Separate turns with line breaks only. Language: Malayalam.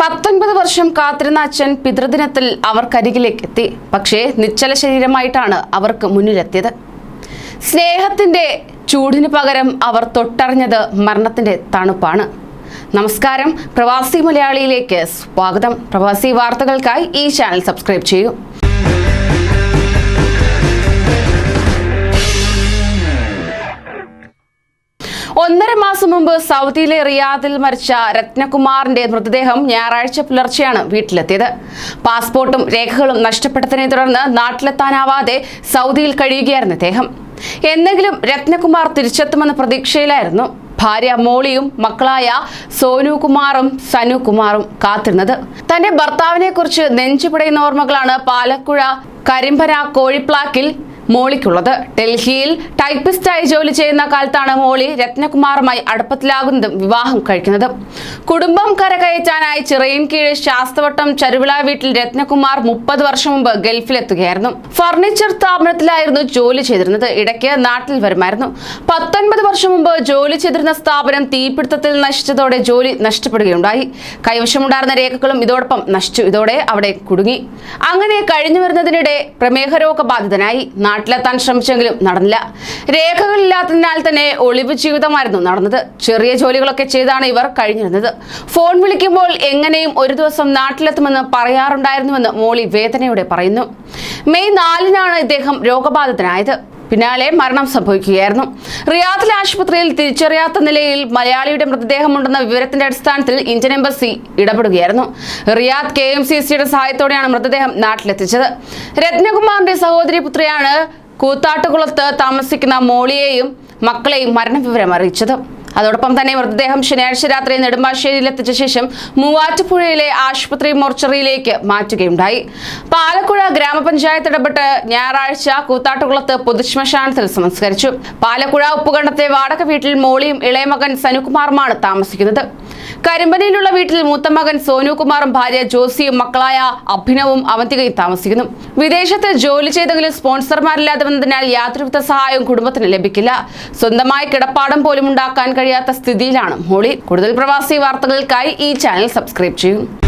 പത്തൊൻപത് വർഷം കാത്തിരുന്ന അച്ഛൻ പിതൃദിനത്തിൽ അവർക്കരികിലേക്ക് എത്തി. പക്ഷേ നിശ്ചല ശരീരമായിട്ടാണ് അവർക്ക് മുന്നിലെത്തിയത്. സ്നേഹത്തിന്റെ ചൂടിന് പകരം അവർ തൊട്ടറിഞ്ഞത് മരണത്തിന്റെ തണുപ്പാണ്. നമസ്കാരം. പ്രവാസി മലയാളിയിലേക്ക് സ്വാഗതം. പ്രവാസി വാർത്തകൾക്കായി ഈ ചാനൽ സബ്സ്ക്രൈബ് ചെയ്യൂ. ഒന്നര മാസം മുമ്പ് സൗദിയിലെ റിയാദിൽ മരിച്ച രത്നകുമാറിന്റെ മൃതദേഹം ഞായറാഴ്ച പുലർച്ചെയാണ് വീട്ടിലെത്തിയത്. പാസ്പോർട്ടും രേഖകളും നഷ്ടപ്പെട്ടതിനെ തുടർന്ന് നാട്ടിലെത്താനാവാതെ സൗദിയിൽ കഴിയുകയായിരുന്നു അദ്ദേഹം എന്തെങ്കിലും രത്നകുമാർ തിരിച്ചെത്തുമെന്ന പ്രതീക്ഷയിലായിരുന്നു ഭാര്യ മോളിയും മക്കളായ സോനുകുമാറും സനുകുമാറും കാത്തിരുന്നത്. തന്റെ ഭർത്താവിനെ കുറിച്ച് നെഞ്ചുപിടയുന്ന ഓർമ്മകളാണ് പാലക്കുഴ കരിമ്പന കോഴിപ്ലാക്കിൽ മോളിക്കുള്ളത്. ഡൽഹിയിൽ ടൈപ്പിസ്റ്റായി ജോലി ചെയ്യുന്ന കാലത്താണ് മോളി രത്നകുമാറുമായി അടുപ്പത്തിലാകുന്നതും വിവാഹം കഴിക്കുന്നതും. കുടുംബം കരകയറ്റാനായി ചിറയിൻ കീഴ് ശാസ്തവട്ടം ചരുവിള വീട്ടിൽ രത്നകുമാർ മുപ്പത് വർഷം മുമ്പ് ഗൾഫിലെത്തുകയായിരുന്നു. ഫർണിച്ചർ സ്ഥാപനത്തിലായിരുന്നു ജോലി ചെയ്തിരുന്നത്. ഇടയ്ക്ക് നാട്ടിൽ വരുമായിരുന്നു. പത്തൊൻപത് വർഷം മുമ്പ് ജോലി ചെയ്തിരുന്ന സ്ഥാപനം തീപിടുത്തത്തിൽ നശിച്ചതോടെ ജോലി നഷ്ടപ്പെടുകയുണ്ടായി. കൈവശമുണ്ടായിരുന്ന രേഖകളും ഇതോടൊപ്പം നശിച്ചു. ഇതോടെ അവിടെ കുടുങ്ങി. അങ്ങനെ കഴിഞ്ഞു വരുന്നതിനിടെ പ്രമേഹ രോഗബാധിതനായി നാട്ടിലെത്താൻ ശ്രമിച്ചെങ്കിലും നടന്നില്ല. രേഖകളില്ലാത്തതിനാൽ തന്നെ ഒളിവ് ജീവിതമായിരുന്നു നടന്നത്. ചെറിയ ജോലികളൊക്കെ ചെയ്താണ് ഇവർ കഴിഞ്ഞിരുന്നത്. ഫോൺ വിളിക്കുമ്പോൾ എങ്ങനെയും ഒരു ദിവസം നാട്ടിലെത്തുമെന്ന് പറയാറുണ്ടായിരുന്നുവെന്ന് മോളി വേദനയോടെ പറയുന്നു. മെയ് നാലിനാണ് ഇദ്ദേഹം രോഗബാധിതനായത്. പിന്നാലെ മരണം സംഭവിക്കുകയായിരുന്നു. റിയാദിലെ ആശുപത്രിയിൽ തിരിച്ചറിയാത്ത നിലയിൽ മലയാളിയുടെ മൃതദേഹമുണ്ടെന്ന വിവരത്തിന്റെ അടിസ്ഥാനത്തിൽ ഇന്ത്യൻ എംബസി ഇടപെടുകയായിരുന്നു. റിയാദ് കെ എം സി സിയുടെ സഹായത്തോടെയാണ് മൃതദേഹം നാട്ടിലെത്തിച്ചത്. രത്നകുമാറിന്റെ സഹോദരി പുത്രിയാണ് കൂത്താട്ടുകുളത്ത് താമസിക്കുന്ന മോളിയെയും മക്കളെയും മരണവിവരം അറിയിച്ചത്. അതോടൊപ്പം തന്നെ മൃതദേഹം ശനിയാഴ്ച രാത്രി നെടുമ്പാശ്ശേരിയിൽ എത്തിച്ച ശേഷം മൂവാറ്റുപുഴയിലെ ആശുപത്രി മോർച്ചറിയിലേക്ക് മാറ്റുകയുണ്ടായി. പാലക്കുഴ ഗ്രാമപഞ്ചായത്ത് ഇടപെട്ട് ഞായറാഴ്ച കൂത്താട്ടുകുളത്ത് പൊതുശ്മശാനത്തിൽ സംസ്കരിച്ചു. പാലക്കുഴ ഉപ്പുകണ്ടത്തെ വാടക വീട്ടിൽ മോളിയും ഇളയമകൻ സനുകുമാറുമാണ് താമസിക്കുന്നത്. കരിമ്പനയിലുള്ള വീട്ടിൽ മൂത്തമകൻ സോനുകുമാറും ഭാര്യ ജോസിയും മക്കളായ അഭിനവും അവന്തികയും താമസിക്കുന്നു. വിദേശത്ത് ജോലി ചെയ്തെങ്കിലും സ്പോൺസർമാരില്ലാതെ വന്നതിനാൽ യാതൊരുവിധ സഹായവും കുടുംബത്തിന് ലഭിക്കില്ല. സ്വന്തമായി കിടപ്പാടം പോലും ഉണ്ടാക്കാൻ കഴിയാത്ത സ്ഥിതിയിലാണ് മോളി. കൂടുതൽ പ്രവാസി വാർത്തകൾക്കായി ഈ ചാനൽ സബ്സ്ക്രൈബ് ചെയ്യും.